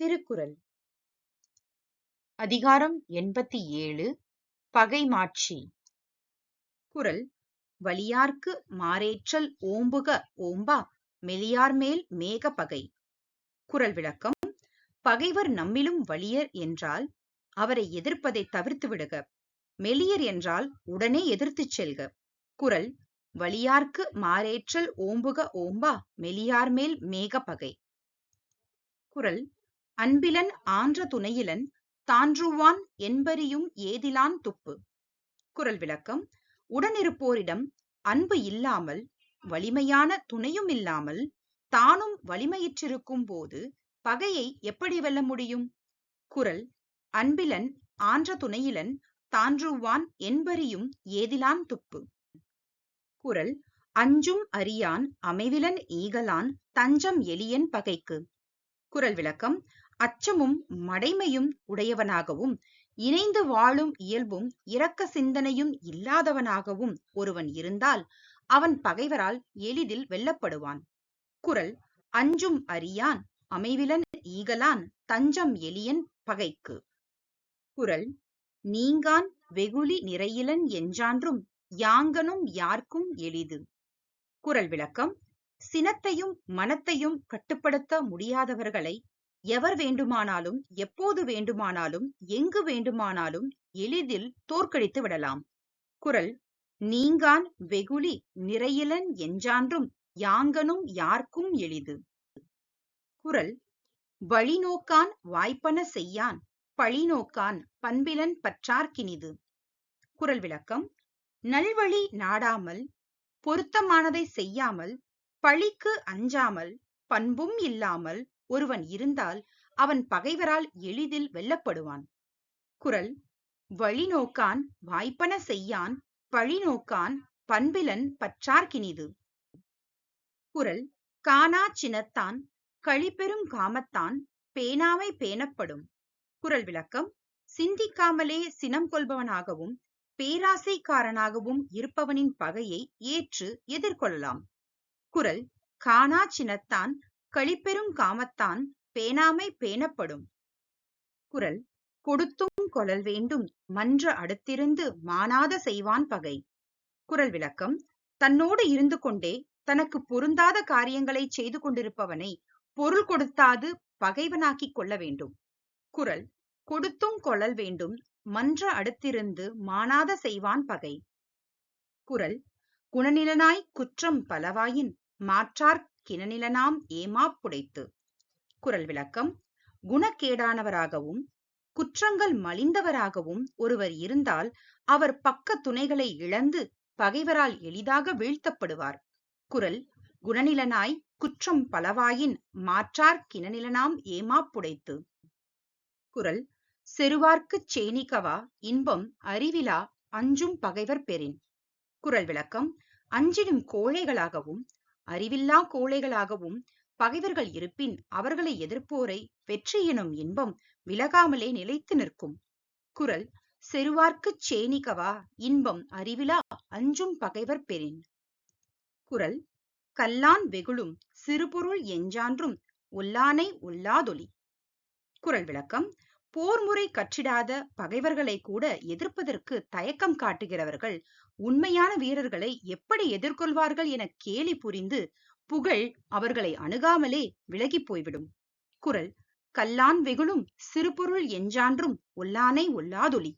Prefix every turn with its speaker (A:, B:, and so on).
A: திருக்குறள். அதிகாரம் எண்பத்தி ஏழு பகைமாட்சி குரல் வலியார்க்கு மாறேற்றல் ஓம்புக ஓம்பா மெலியார்மேல் மேக பகை. குரல் விளக்கம் பகைவர் நம்மிலும் வலியர் என்றால் அவரை எதிர்ப்பதை தவிர்த்து விடுக. மெலியர் என்றால் உடனே எதிர்த்துச் செல்க. குரல் வலியார்க்கு மாறேற்றல் ஓம்புக ஓம்பா மெலியார்மேல் மேக பகை. குரல் அன்பிலன் ஆன்ற துணையிலன் தான்றுவான் என்பரியும் ஏதிலான் துப்பு. குரல் விளக்கம் உடனிருப்போரிடம் அன்பு இல்லாமல் வலிமையான துணையும் இல்லாமல் தானும் வலிமையிற்றிருக்கும் போது பகையை எப்படி வெல்ல முடியும்? குரல் அன்பிலன் ஆன்ற துணையிலன் தான்றுவான் என்பரியும் ஏதிலான் துப்பு. குரல் அஞ்சும் அறியான் அமைவிலன் ஈகலான் தஞ்சம் எளியன் பகைக்கு. குரல் விளக்கம் அச்சமும் மடைமையும் உடையவனாகவும் இணைந்து வாழும் இயல்பும் இரக்க சிந்தனையும் இல்லாதவனாகவும் ஒருவன் இருந்தால் அவன் பகைவரால் எளிதில் வெல்லப்படுவான். குரல் அஞ்சும் அறியான் அமைவிலன் ஈகலான் தஞ்சம் எளியன் பகைக்கு. குரல் நீங்கான் வெகுளி நிறையிலன் என்றான்றும் யாங்கனும் யார்க்கும் எளிது. குரல் விளக்கம் சினத்தையும் மனத்தையும் கட்டுப்படுத்த முடியாதவர்களை எவர் வேண்டுமானாலும் எப்போது வேண்டுமானாலும் எங்கு வேண்டுமானாலும் எளிதில் தோற்கடித்து விடலாம். குரல் நீங்கான் வெகுளி நிறையிலன் என்றான்றும் யாங்கனும் யார்க்கும் எளிது. குரல் வழிநோக்கான் வாய்ப்பன செய்யான் பழிநோக்கான் பண்பிலன் பற்றார்க்கினிது. குரல் விளக்கம் நல்வழி நாடாமல் பொருத்தமானதை செய்யாமல் பழிக்கு அஞ்சாமல் பண்பும் இல்லாமல் ஒருவன் இருந்தால் அவன் பகைவரால் எளிதில் வெல்லப்படுவான். குரல் வழிநோக்கான் வாய்ப்பன செய்யான் பழிநோக்கான் பண்பிலன் பற்றார்க்கினிது. குரல் காணா சினத்தான் களிப்பெரும் காமத்தான் பேணாமை பேணப்படும். குரல் விளக்கம் சிந்திக்காமலே சினம் கொள்பவனாகவும் பேராசைக்காரனாகவும் இருப்பவனின் பகையை ஏற்று எதிர்கொள்ளலாம். குரல் காணா சினத்தான் களிப்பெரும் காமத்தான் பேணாமை பேணப்படும். குறள் கொடுத்தும் கொழல் வேண்டும் மன்ற அடுத்திருந்து மானாத செய்வான் பகை. குறள் விளக்கம் தன்னோடு இருந்து கொண்டே தனக்கு பொருந்தாத காரியங்களை செய்து கொண்டிருப்பவனை பொருள் கொடுத்தாது பகைவனாக்கிக் கொள்ள வேண்டும். குறள் கொடுத்தும் கொழல் வேண்டும் மன்ற அடுத்திருந்து மானாத செய்வான் பகை. குறள் குணநிலனாய் குற்றம் பலவாயின் மாற்றார் கிணநிலனாம் ஏமாப்புடைத்து குரல் விளக்கம் குணக்கேடானவராகவும் குற்றங்கள் மலிந்தவராகவும் ஒருவர் இருந்தால் அவர் பக்க துணைகளை இழந்து பகைவரால் எளிதாக வீழ்த்தப்படுவார். குரல் குணநிலனாய் குற்றம் பலவாயின் மாற்றார் கிணநிலனாம் ஏமாப்புடைத்து குரல் குறள் செருவார்க்குச் சேனிகவா இன்பம் அறிவிலா அஞ்சும் பகைவர் பெறின். குரல் விளக்கம் அஞ்சிடும் கோழைகளாகவும் அறிவில்லா கோழைகளாகவும் பகைவர்கள் இருப்பின் அவர்களை எதிர்ப்போரை வெற்றி எனும் இன்பம் விலகாமலே நிலைத்து நிற்கும். குரல் செருவார்க்குச் சேனிகவா இன்பம் அறிவிலா அஞ்சும் பகைவர் பெறின் குரல் கல்லான் வெகுளும் சிறுபொருள் எஞ்சான்றும் ஒல்லானை ஒல்லாதொலி குரல் விளக்கம் போர் முறை கற்றிடாத பகைவர்களை கூட எதிர்ப்பதற்கு தயக்கம் காட்டுகிறவர்கள் உண்மையான வீரர்களை எப்படி எதிர்கொள்வார்கள் என கேலி புரிந்து புகழ் அவர்களை அணுகாமலே விலகி போய்விடும். குரல் கல்லான் வெகுளும் சிறுபொருள் எஞ்சான்றும் ஒல்லானை ஒல்லாதொலி.